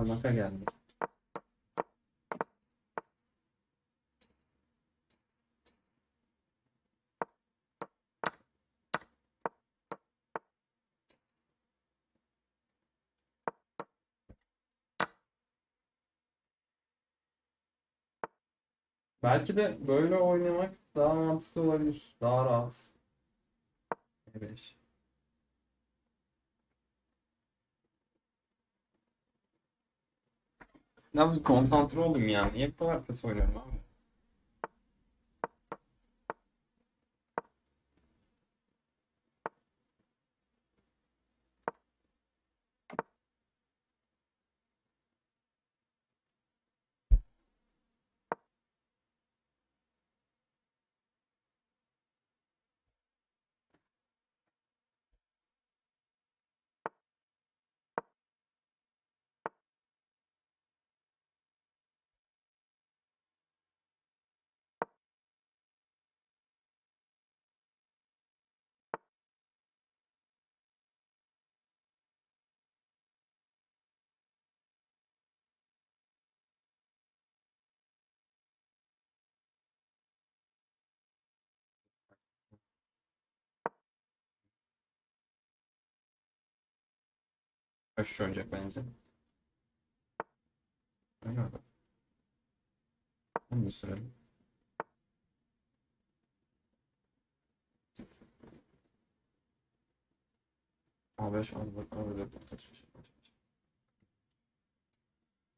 Hamaka geldi. Belki de böyle oynamak daha mantıklı olabilir. Daha rahat. E 5. Nasıl konsantre oldum ya? Niye bu kadar kötü oynuyorum abi? Hoş oynayacak bence. Öyle mi? Onu da sürelim. A5, A4, A4,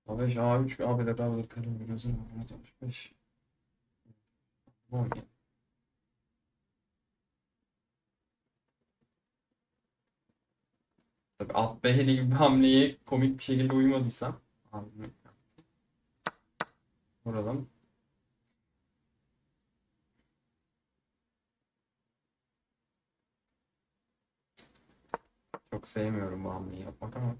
A5, A3, A4, A4, kalem biliyorsun, A4, A5. Bu oynuyor. Tabii at B gibi bir hamleyi komik bir şekilde uymadıysam. Buradan. Çok sevmiyorum bu hamleyi yapmak ama.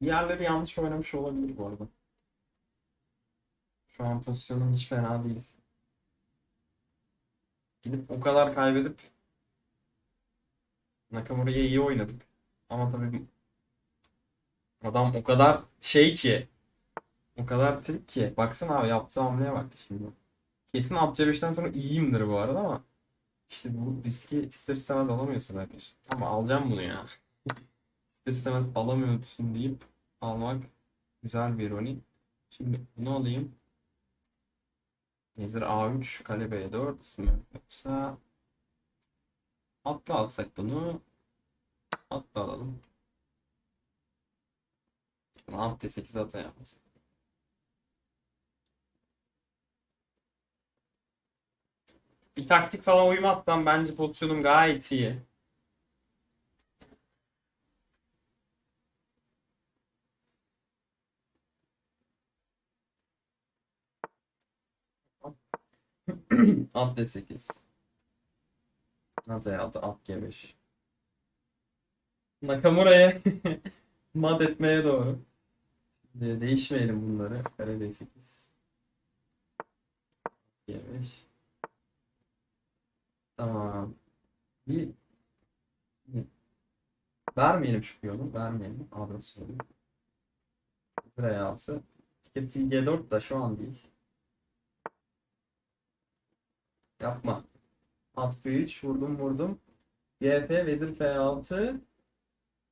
Yerleri yanlış oynamış olabilir bu arada. Şu an pozisyonum hiç fena değil. Gidip o kadar kaybedip Nakamura'yı iyi oynadık. Ama tabii adam o kadar şey ki o kadar trik ki. Baksana abi yaptığı hamleye bak şimdi. Kesin at C5'ten sonra iyiyimdir bu arada ama işte bu riski ister istemez alamıyorsun arkadaş. Ama alacağım bunu ya. İster istemez alamıyorsun deyip almak güzel bir ironi. Şimdi bunu alayım. Vezir A3, kale B4 mü? Yoksa atla alsak bunu. Atla alalım. At D8 atı yaptı. Bir taktik falan uymazsam bence pozisyonum gayet iyi. At D8. At E6, at G5. Nakamura'ya mat etmeye doğru. De değişmeyelim bunları. Kare D8. G5. Tamam. Bir vermeyelim şu piyonu. Vermeyelim. Adresi. Sıraya altı. Fikir fil G4 da şu an değil. Yapma. At F3 vurdum vurdum. YF vezir F6.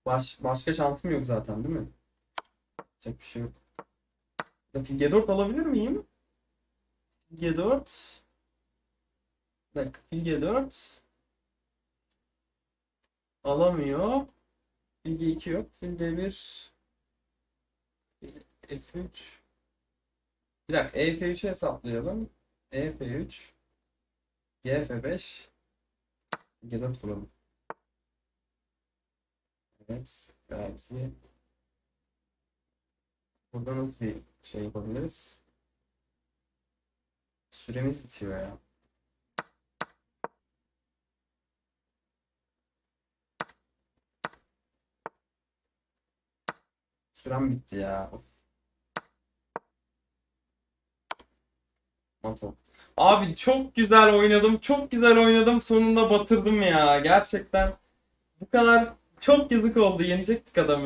Baş, başka şansım yok zaten değil mi? Yapacak bir şey yok. Fil G4 alabilir miyim? G4. Bak fil G4. Alamıyor. Fil G2 yok. Fil D1. F3. Bir dakika EF3'ü hesaplayalım. EF3 g f5 g4. Evet. Gayet iyi. Burada nasıl bir şey yapabiliriz? Süremiz bitiyor ya. Sürem bitti ya. Of. Abi çok güzel oynadım. Çok güzel oynadım. Sonunda batırdım ya. Gerçekten bu kadar çok yazık oldu. Yenecektik adamı.